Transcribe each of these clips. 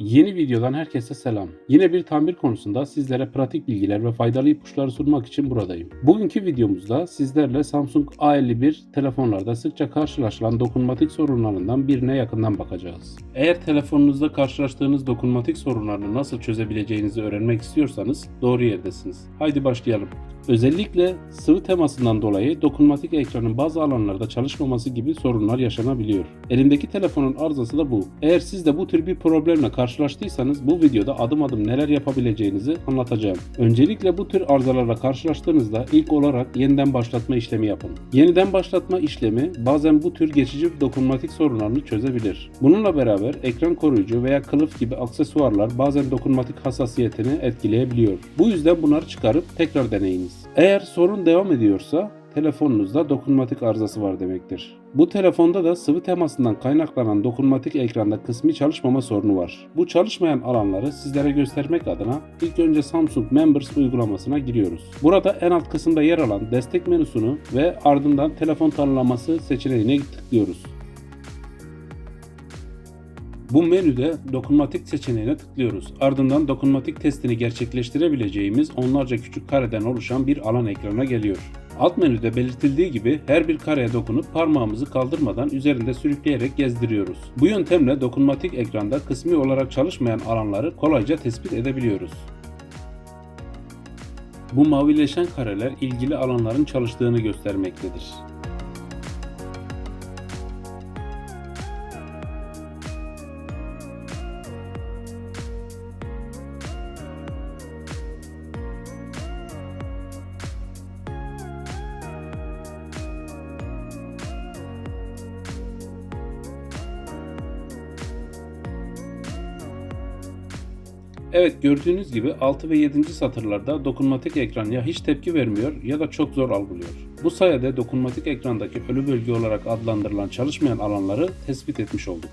Yeni videodan herkese selam. Yine bir tamir konusunda sizlere pratik bilgiler ve faydalı ipuçları sunmak için buradayım. Bugünkü videomuzda sizlerle Samsung A51 telefonlarda sıkça karşılaşılan dokunmatik sorunlarından birine yakından bakacağız. Eğer telefonunuzda karşılaştığınız dokunmatik sorunlarını nasıl çözebileceğinizi öğrenmek istiyorsanız doğru yerdesiniz. Haydi başlayalım. Özellikle sıvı temasından dolayı dokunmatik ekranın bazı alanlarda çalışmaması gibi sorunlar yaşanabiliyor. Elimdeki telefonun arızası da bu. Eğer siz de bu tür bir problemle karşılaştıysanız bu videoda adım adım neler yapabileceğinizi anlatacağım. Öncelikle bu tür arızalarla karşılaştığınızda ilk olarak yeniden başlatma işlemi yapın. Yeniden başlatma işlemi bazen bu tür geçici dokunmatik sorunlarını çözebilir. Bununla beraber ekran koruyucu veya kılıf gibi aksesuarlar bazen dokunmatik hassasiyetini etkileyebiliyor. Bu yüzden bunları çıkarıp tekrar deneyiniz. Eğer sorun devam ediyorsa telefonunuzda dokunmatik arızası var demektir. Bu telefonda da sıvı temasından kaynaklanan dokunmatik ekranda kısmi çalışmama sorunu var. Bu çalışmayan alanları sizlere göstermek adına ilk önce Samsung Members uygulamasına giriyoruz. Burada en alt kısımda yer alan destek menüsünü ve ardından telefon tanımlaması seçeneğine tıklıyoruz. Bu menüde dokunmatik seçeneğine tıklıyoruz. Ardından dokunmatik testini gerçekleştirebileceğimiz onlarca küçük kareden oluşan bir alan ekrana geliyor. Alt menüde belirtildiği gibi her bir kareye dokunup parmağımızı kaldırmadan üzerinde sürükleyerek gezdiriyoruz. Bu yöntemle dokunmatik ekranda kısmi olarak çalışmayan alanları kolayca tespit edebiliyoruz. Bu mavileşen kareler ilgili alanların çalıştığını göstermektedir. Evet gördüğünüz gibi 6 ve 7. satırlarda dokunmatik ekran ya hiç tepki vermiyor ya da çok zor algılıyor. Bu sayede dokunmatik ekrandaki ölü bölge olarak adlandırılan çalışmayan alanları tespit etmiş olduk.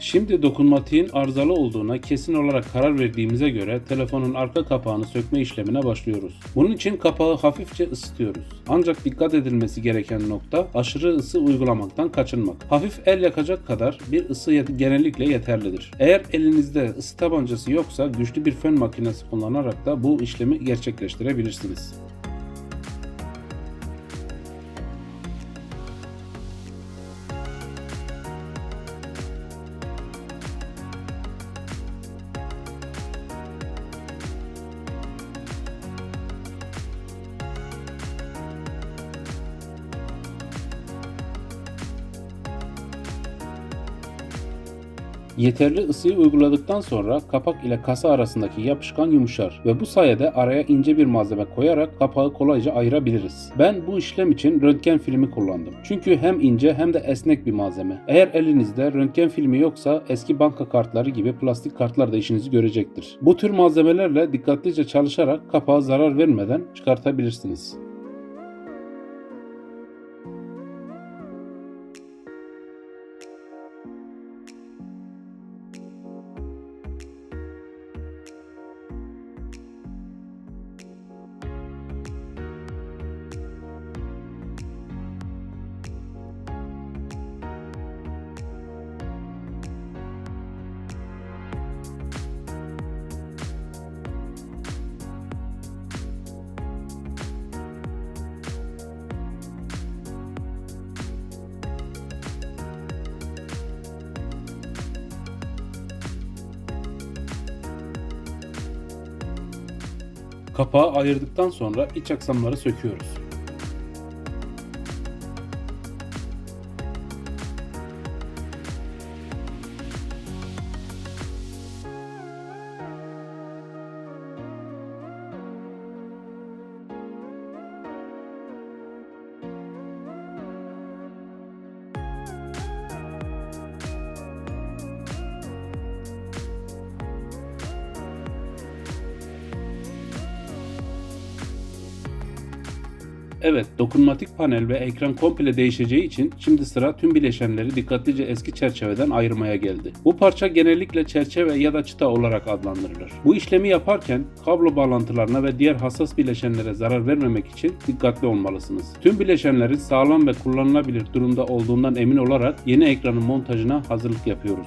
Şimdi dokunmatiğin arızalı olduğuna kesin olarak karar verdiğimize göre telefonun arka kapağını sökme işlemine başlıyoruz. Bunun için kapağı hafifçe ısıtıyoruz. Ancak dikkat edilmesi gereken nokta aşırı ısı uygulamaktan kaçınmak. Hafif el yakacak kadar bir ısı genellikle yeterlidir. Eğer elinizde ısı tabancası yoksa güçlü bir fön makinesi kullanarak da bu işlemi gerçekleştirebilirsiniz. Yeterli ısıyı uyguladıktan sonra kapak ile kasa arasındaki yapışkan yumuşar ve bu sayede araya ince bir malzeme koyarak kapağı kolayca ayırabiliriz. Ben bu işlem için röntgen filmi kullandım. Çünkü hem ince hem de esnek bir malzeme. Eğer elinizde röntgen filmi yoksa eski banka kartları gibi plastik kartlar da işinizi görecektir. Bu tür malzemelerle dikkatlice çalışarak kapağı zarar vermeden çıkartabilirsiniz. Kapağı ayırdıktan sonra iç aksamları söküyoruz. Evet, dokunmatik panel ve ekran komple değişeceği için şimdi sıra tüm bileşenleri dikkatlice eski çerçeveden ayırmaya geldi. Bu parça genellikle çerçeve ya da çıta olarak adlandırılır. Bu işlemi yaparken kablo bağlantılarına ve diğer hassas bileşenlere zarar vermemek için dikkatli olmalısınız. Tüm bileşenlerin sağlam ve kullanılabilir durumda olduğundan emin olarak yeni ekranın montajına hazırlık yapıyoruz.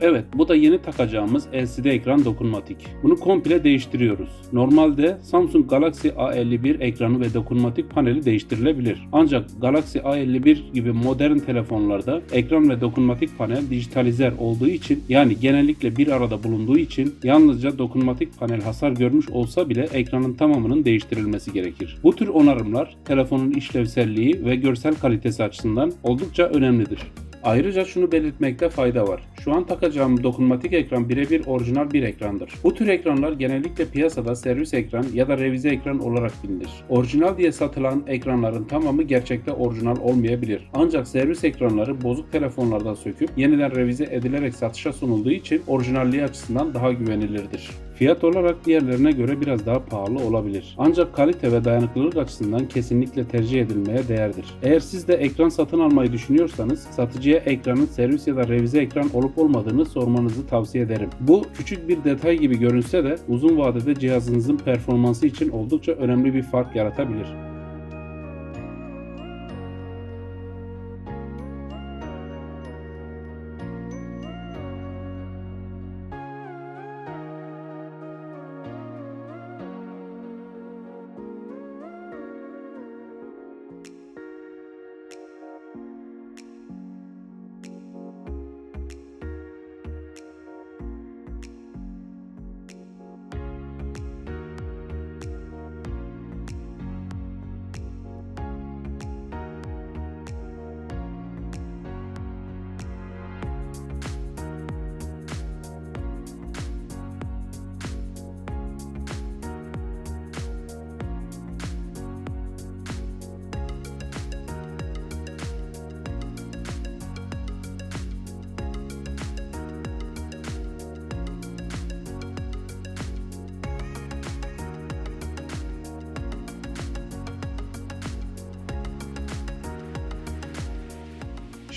Evet bu da yeni takacağımız LCD ekran dokunmatik. Bunu komple değiştiriyoruz. Normalde Samsung Galaxy A51 ekranı ve dokunmatik paneli değiştirilebilir. Ancak Galaxy A51 gibi modern telefonlarda ekran ve dokunmatik panel dijitalizer olduğu için yani genellikle bir arada bulunduğu için yalnızca dokunmatik panel hasar görmüş olsa bile ekranın tamamının değiştirilmesi gerekir. Bu tür onarımlar telefonun işlevselliği ve görsel kalitesi açısından oldukça önemlidir. Ayrıca şunu belirtmekte fayda var. Şu an takacağım dokunmatik ekran birebir orijinal bir ekrandır. Bu tür ekranlar genellikle piyasada servis ekran ya da revize ekran olarak bilinir. Orijinal diye satılan ekranların tamamı gerçekte orijinal olmayabilir. Ancak servis ekranları bozuk telefonlardan söküp yeniden revize edilerek satışa sunulduğu için orijinalliği açısından daha güvenilirdir. Fiyat olarak diğerlerine göre biraz daha pahalı olabilir. Ancak kalite ve dayanıklılık açısından kesinlikle tercih edilmeye değerdir. Eğer siz de ekran satın almayı düşünüyorsanız satıcıya ekranın servis ya da revize ekran olup olmadığını sormanızı tavsiye ederim. Bu küçük bir detay gibi görünse de uzun vadede cihazınızın performansı için oldukça önemli bir fark yaratabilir.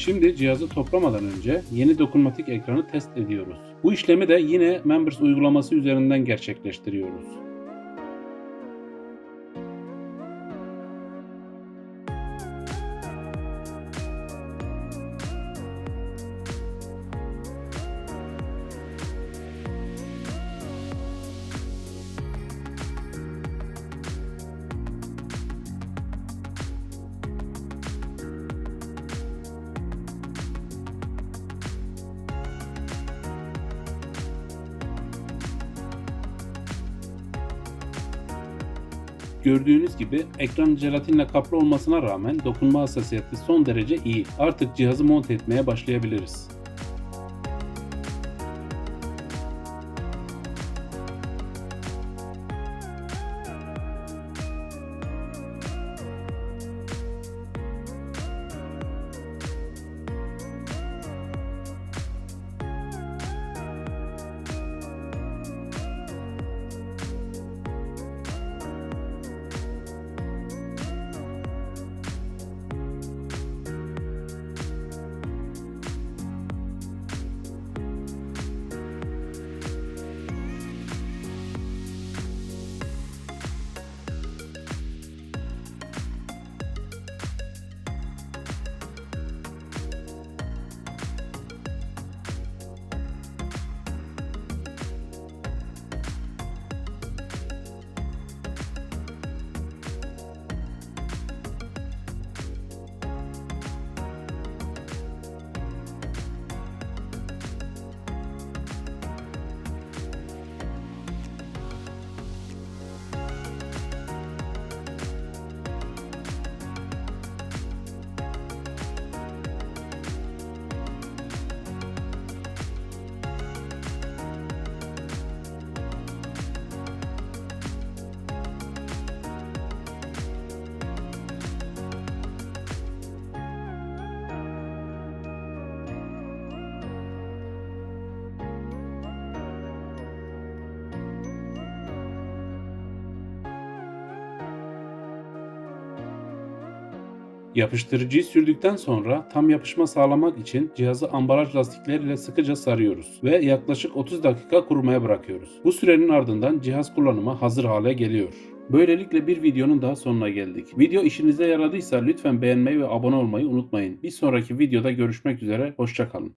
Şimdi cihazı toplamadan önce yeni dokunmatik ekranı test ediyoruz. Bu işlemi de yine Members uygulaması üzerinden gerçekleştiriyoruz. Gördüğünüz gibi ekran jelatinle kaplı olmasına rağmen dokunma hassasiyeti son derece iyi. Artık cihazı monte etmeye başlayabiliriz. Yapıştırıcıyı sürdükten sonra tam yapışma sağlamak için cihazı ambalaj lastikleriyle sıkıca sarıyoruz ve yaklaşık 30 dakika kurumaya bırakıyoruz. Bu sürenin ardından cihaz kullanıma hazır hale geliyor. Böylelikle bir videonun daha sonuna geldik. Video işinize yaradıysa lütfen beğenmeyi ve abone olmayı unutmayın. Bir sonraki videoda görüşmek üzere, hoşçakalın.